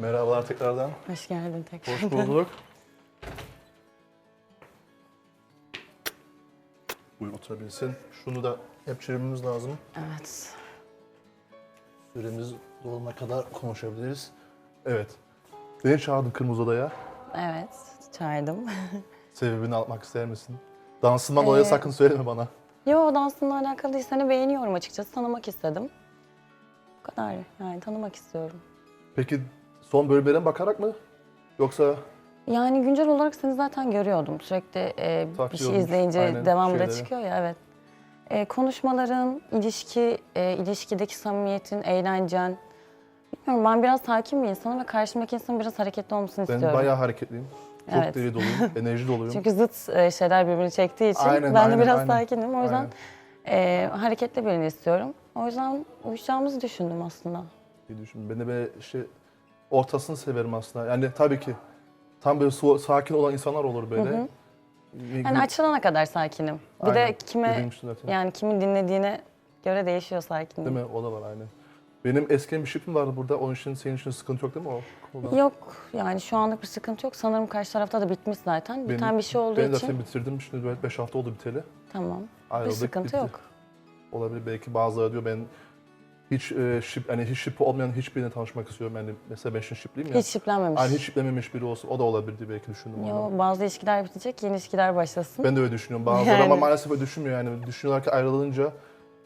Merhabalar tekrardan. Hoş geldin tekrar. Hoş bulduk. Buyurun oturabilirsin. Şunu da hep çevirmemiz lazım. Evet. Süremiz dolana kadar konuşabiliriz. Evet. Beni çağırdın Kırmızı Oda'ya. Evet. Çağırdım. Sebebini almak ister misin? Dansından dolayı Ee, sakın söyleme bana. Yo dansınla alakalı değil. Seni beğeniyorum açıkçası. Tanımak istedim. Bu kadar. Yani tanımak istiyorum. Peki son bölümlere bakarak mı? Yoksa Yani güncel olarak seni zaten görüyordum. Sürekli e, bir Takip şey izleyince aynen, devamında şeyleri. çıkıyor ya evet. E, konuşmaların, ilişki, e, ilişkideki samimiyetin, eğlencen. Bilmiyorum ben biraz sakin bir insanım ve karşımdaki insanın biraz hareketli olmasını ben istiyorum. bayağı hareketliyim. Çok Evet. deli doluyum, enerji doluyum. Çünkü zıt e, şeyler birbirini çektiği için Aynen, ben de aynen, biraz aynen. sakinim. O yüzden e, hareketli birini istiyorum. O yüzden uyuşacağımızı düşündüm aslında. İyi düşün. Ben de böyle işte ortasını severim aslında. Yani tabii ki tam böyle su- sakin olan insanlar olur böyle. Hı hı. Yani açılana kadar sakinim. Bir Aynen, de kime Dediğim zaten. yani kimin dinlediğine göre değişiyor sakinliğim. Değil mi? O da var aynen. Benim eskiden bir şipim vardı burada. Onun için senin için sıkıntı yok değil mi o konuda? Yok yani şu anlık bir sıkıntı yok. Sanırım karşı tarafta da bitmiş zaten. Biten bir şey olduğu ben için. zaten bitirdim. Şimdi böyle 5 hafta oldu biteli. Tamam. Ayrıldık, bir sıkıntı bitti. yok. Olabilir. Belki bazıları diyor ben hiç e, şip, hani hiç şipi olmayan hiçbirine tanışmak istiyorum. Yani mesela ben şimdi şipliyim ya. Hiç şiplenmemiş. Hani hiç şiplememiş biri olsa o da olabilir diye belki düşündüm. Yo, bazı ilişkiler bitecek, yeni ilişkiler başlasın. Ben de öyle düşünüyorum. Bazıları ama Yani. maalesef öyle düşünmüyor yani. Düşünüyorlar ki ayrılınca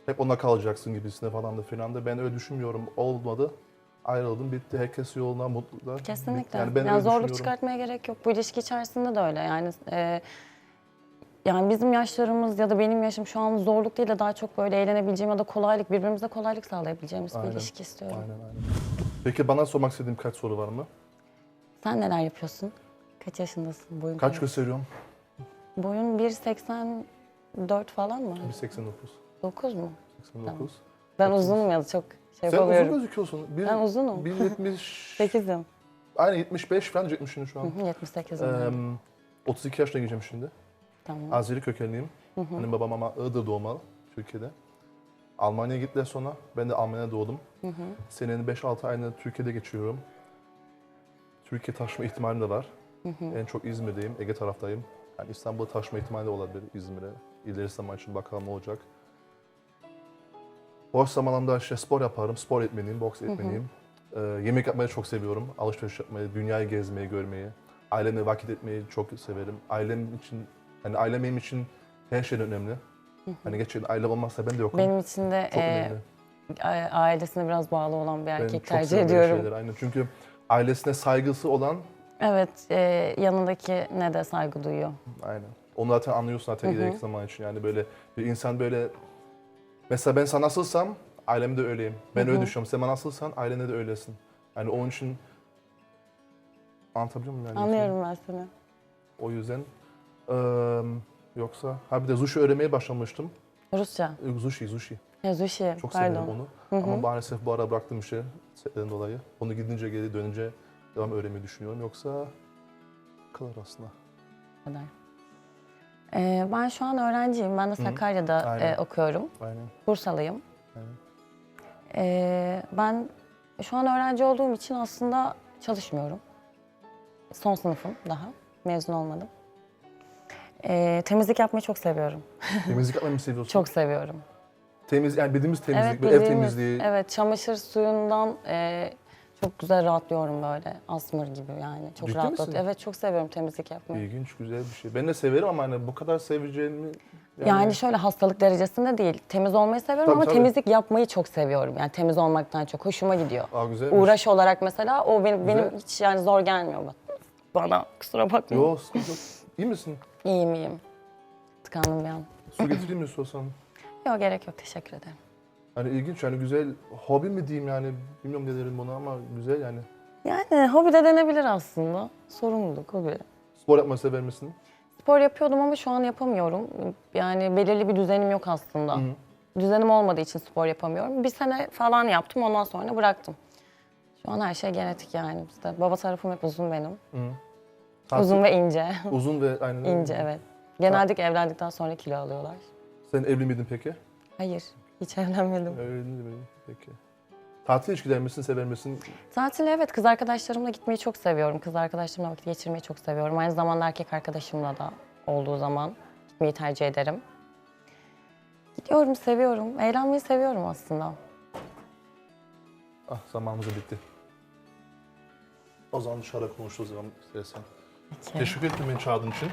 hep ona kalacaksın gibisine falan da filan da. Ben öyle düşünmüyorum. Olmadı. Ayrıldım, bitti. Herkes yoluna, mutlulukla. Kesinlikle. bitti. Yani ben öyle zorluk düşünüyorum. çıkartmaya gerek yok. Bu ilişki içerisinde de öyle. Yani e, yani bizim yaşlarımız ya da benim yaşım şu an zorluk değil de daha çok böyle eğlenebileceğim ya da kolaylık, birbirimize kolaylık sağlayabileceğimiz Aynen. bir ilişki istiyorum. Aynen aynen. Peki bana sormak istediğim kaç soru var mı? Sen neler yapıyorsun? Kaç yaşındasın? Boyun Kaç gösteriyorum? Boyun 1.84 falan mı? 1.89. 9 mu? 89. Ben Dokuz. uzunum ya da çok şey Sen yapamıyorum. uzun gözüküyorsun. Bir, Ben uzunum. 1.70... 8'im. Aynen 75 falan diyecekmişsin şu Hı an. hı, 78'im. Eee, yani. 32 yaşına gireceğim şimdi. Tamam. Azeri kökenliyim. Annem babam ama Iğdır doğmalı Türkiye'de. Almanya'ya gittiler sonra. Ben de Almanya'da doğdum. Hı hı. Senenin 5-6 ayını Türkiye'de geçiriyorum. Türkiye taşıma ihtimalim de var. En çok İzmir'deyim, Ege taraftayım. Yani İstanbul'a taşıma ihtimali de olabilir İzmir'e. İleri zaman için bakalım ne olacak. Boş zamanlarımda işte spor yaparım, spor etmeniyim, boks etmeniyim. Ee, yemek yapmayı çok seviyorum, alışveriş yapmayı, dünyayı gezmeyi, görmeyi. Ailemle vakit etmeyi çok severim. Ailem için, hani ailem benim için her şeyden önemli. Hani gerçekten ailem olmazsa ben de yokum. Benim için de çok e, önemli. a- ailesine biraz bağlı olan bir Ben erkek çok tercih seviyorum böyle ediyorum. şeyleri, aynen. Çünkü ailesine saygısı olan Evet, e, yanındaki ne de saygı duyuyor. Aynen. Onu zaten anlıyorsun zaten ileriki zaman için. Yani böyle bir insan böyle... Mesela ben sana nasılsam ailem de öyleyim. Ben öyle düşünüyorum. Sen bana nasılsan ailene de öylesin. Yani onun için... Anlatabiliyor muyum? Yani Anlıyorum ben seni. O yüzden... eee, yoksa... Ha bir de sushi öğrenmeye başlamıştım. Rusça. Yok, Sushi, sushi. Ya sushi, Çok pardon. severim onu. Ama maalesef bu ara bıraktım işi setten dolayı. Onu gidince geri dönünce devam öğrenmeyi düşünüyorum. Yoksa kalır aslında. Bu kadar. E, ben şu an öğrenciyim. Ben de Sakarya'da Aynen. e, okuyorum. Aynen. Bursalıyım. Aynen. E, ben şu an öğrenci olduğum için aslında çalışmıyorum. Son sınıfım daha. Mezun olmadım. E, temizlik yapmayı çok seviyorum. Temizlik yapmayı mı seviyorsun? Çok seviyorum. Temiz, yani bildiğimiz temizlik, Evet, böyle ev temizliği. Evet, çamaşır suyundan e, çok güzel rahatlıyorum böyle. Asmır gibi yani. Çok Ciddi rahatlat. misin? Evet, çok seviyorum temizlik yapmayı. İlginç, güzel bir şey. Ben de severim ama hani bu kadar seveceğimi... Yani, şöyle hastalık derecesinde değil. Temiz olmayı seviyorum Tabii, ama tabii. temizlik yapmayı çok seviyorum. Yani temiz olmaktan çok hoşuma gidiyor. Aa, güzelmiş. Uğraş olarak mesela o benim benim Güzel. hiç yani zor gelmiyor bana. Bana kusura bakma. Yok, sıkıntı yok. İyi misin? İyiyim iyiyim. Tıkandım bir an. Su getireyim mi istiyorsan? Yok gerek yok teşekkür ederim. Hani ilginç, yani güzel, hobi mi diyeyim yani, bilmiyorum ne derim buna ama güzel yani. Yani hobi de denebilir aslında. Sorumluluk hobi. Spor yapmayı sever misin? Spor yapıyordum ama şu an yapamıyorum. Yani belirli bir düzenim yok aslında. Düzenim olmadığı için spor yapamıyorum. Bir sene falan yaptım ondan sonra bıraktım. Şu an her şey genetik yani bizde. Baba tarafım hep uzun benim. Sen- Uzun ve ince. Uzun ve aynen öyle. ince evet. Genellikle evlendikten sonra kilo alıyorlar. Sen evli miydin peki? Hayır, hiç evlenmedim. Evli? Peki. Tatil hiç gider misin, sever misin? Tatile evet kız arkadaşlarımla gitmeyi çok seviyorum. Kız arkadaşlarımla vakit geçirmeyi çok seviyorum. Aynı zamanda erkek arkadaşımla da olduğu zaman gitmeyi tercih ederim. Gidiyorum, seviyorum. Eğlenmeyi seviyorum aslında. Ah zamanımız bitti. O zaman dışarıda konuşuruz zaman istersen. Peki. Teşekkür ederim beni çağırdığın için.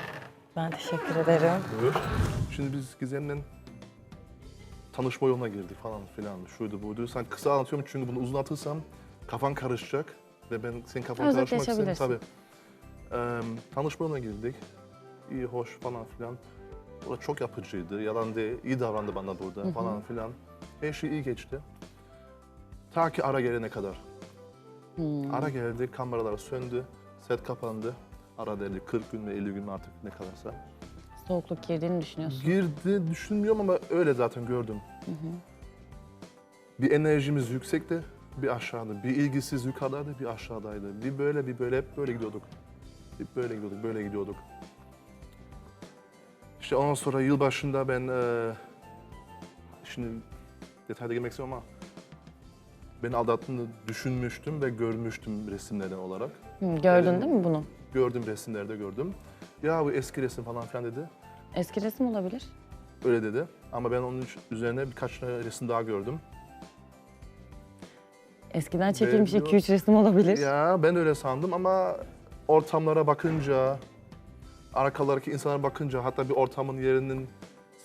Ben teşekkür ederim. Buyur. Şimdi biz Gizem'le tanışma yoluna girdik falan filan. Şuydu buydu. Sen kısa anlatıyorum çünkü bunu uzun atırsam kafan karışacak. Ve ben senin kafanı karışmak istemiyorum. Tabii. Ee, tanışma yoluna girdik. İyi, hoş falan filan. O da çok yapıcıydı. Yalan değil. İyi davrandı bana burada falan filan. Her şey iyi geçti. Ta ki ara gelene kadar. Ara geldi, kameralar söndü, set kapandı. Ara dedi 40 gün ve 50 gün artık ne kadarsa. Soğukluk girdiğini düşünüyorsun. Girdi düşünmüyorum ama öyle zaten gördüm. Bir enerjimiz yüksekti, bir aşağıda. Bir ilgisiz yukarıdaydı, bir aşağıdaydı. Bir böyle, bir böyle hep böyle gidiyorduk. Bir böyle gidiyorduk, böyle gidiyorduk. İşte ondan sonra yılbaşında ben eee şimdi detayda girmek istiyorum ama beni aldattığını düşünmüştüm ve görmüştüm resimlerden olarak. Hı, gördün değil mi bunu? Gördüm resimlerde gördüm. Ya bu eski resim falan filan dedi. Eski resim olabilir. Öyle dedi. Ama ben onun üzerine birkaç tane resim daha gördüm. Eskiden çekilmiş yok. 2-3 resim olabilir. Ya ben öyle sandım ama ortamlara bakınca, arkalardaki insanlara bakınca, hatta bir ortamın yerinin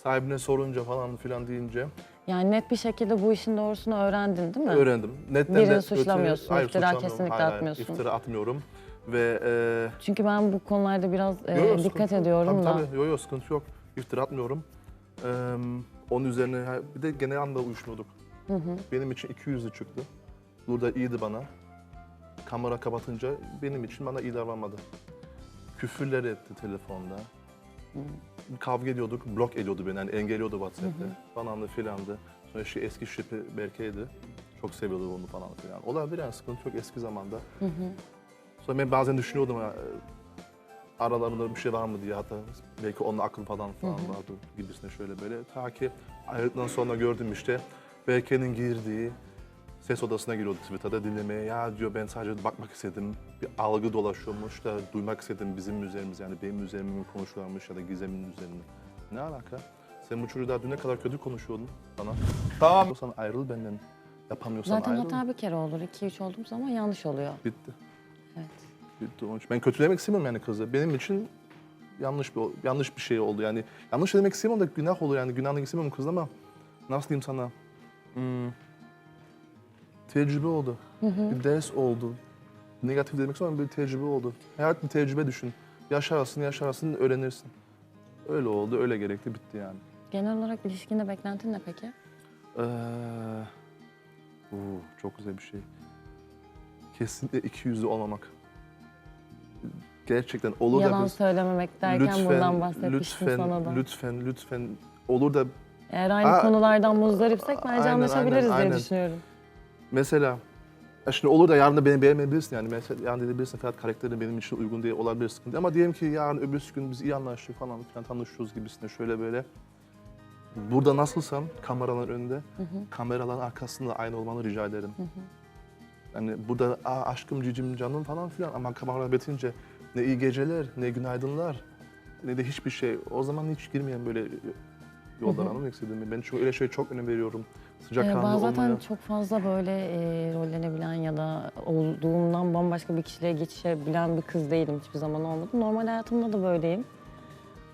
sahibine sorunca falan filan deyince Yani net bir şekilde bu işin doğrusunu öğrendin değil mi? öğrendim. Netten Birini de suçlamıyorsun, Hayır, iftira suçlamıyorum. kesinlikle Hayır, hayır, atmıyorsun. iftira atmıyorum. Ve e, Çünkü ben bu konularda biraz e, Yo, yo, dikkat sıkıntı ediyorum tabii, da. Tabii, yok yok sıkıntı yok. İftira atmıyorum. Ee, onun üzerine bir de genel anlamda uyuşmuyorduk. Benim için 200'lü çıktı. Burada iyiydi bana. Kamera kapatınca benim için bana iyi davranmadı. Küfürler etti telefonda. Kavga ediyorduk, blok ediyordu beni, yani engelliyordu WhatsApp'ta. Falandı filandı. Sonra işte eski şipi Berke'ydi. Çok seviyordu onu falan filan. Olabilir yani sıkıntı yok eski zamanda. Sonra ben bazen düşünüyordum ya, aralarında bir şey var mı diye hatta belki onun aklı falan falan vardı gibisine şöyle böyle. Ta ki ayrılıktan sonra gördüm işte Berke'nin girdiği ses odasına giriyordu Twitter'da dinlemeye. Ya diyor ben sadece bakmak istedim. Bir algı dolaşıyormuş da duymak istedim bizim üzerimiz yani benim üzerime mi konuşuyorlarmış ya da Gizem'in üzerine. Ne alaka? Sen bu çocuğu daha düne kadar kötü konuşuyordun bana. Tamam. Yapamıyorsan ayrıl benden. Yapamıyorsan Zaten ayrıl. hata bir kere olur. 2-3 olduğum zaman yanlış oluyor. Bitti. Evet. Bitti onun için. Ben kötülemek istemiyorum yani kızı. Benim için yanlış bir yanlış bir şey oldu yani. Yanlış demek istemiyorum da günah olur yani. Günahını istemiyorum kızın ama nasıl diyeyim sana? Hmm, tecrübe oldu. Bir ders oldu. Negatif demek istemiyorum bir tecrübe oldu. Hayat bir tecrübe düşün. Yaşarsın, yaşarsın, öğrenirsin. Öyle oldu, öyle gerekti, bitti yani. Genel olarak ilişkinde beklentin ne peki? Ee, oo, çok güzel bir şey. Kesinlikle iki yüzlü olmamak. Gerçekten olur da Yalan söylememek derken bundan bahsetmiştim lütfen, sana da. lütfen, lütfen olur da Eğer aynı Aa, konulardan muzdaripsek bence aynen, anlaşabiliriz aynen, diye aynen. düşünüyorum. Mesela ya şimdi olur da yarın da beni beğenmeyebilirsin yani mesela yarın edebilirsin fakat karakterin benim için uygun değil olabilir sıkıntı ama diyelim ki yarın öbür gün biz iyi anlaştık falan filan tanışıyoruz gibisine şöyle böyle. Burada nasılsam kameraların önünde, kameraların arkasında aynı olmanı rica ederim. Yani burada Aa, aşkım cicim canım falan filan ama kameralar bitince ne iyi geceler, ne günaydınlar, ne de hiçbir şey. O zaman hiç girmeyen böyle yoldan anlamak istediğimi. Ben çünkü öyle şey çok önem veriyorum. Ee, Sıcakkanlı ben zaten olmaya. çok fazla böyle e, rollenebilen ya da olduğumdan bambaşka bir kişiliğe geçebilen bir kız değilim. Hiçbir zaman olmadım. Normal hayatımda da böyleyim.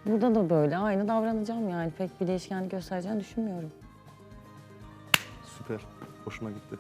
Burada da böyle. Aynı davranacağım yani. Pek bir değişkenlik göstereceğini düşünmüyorum. Süper. Hoşuma gitti.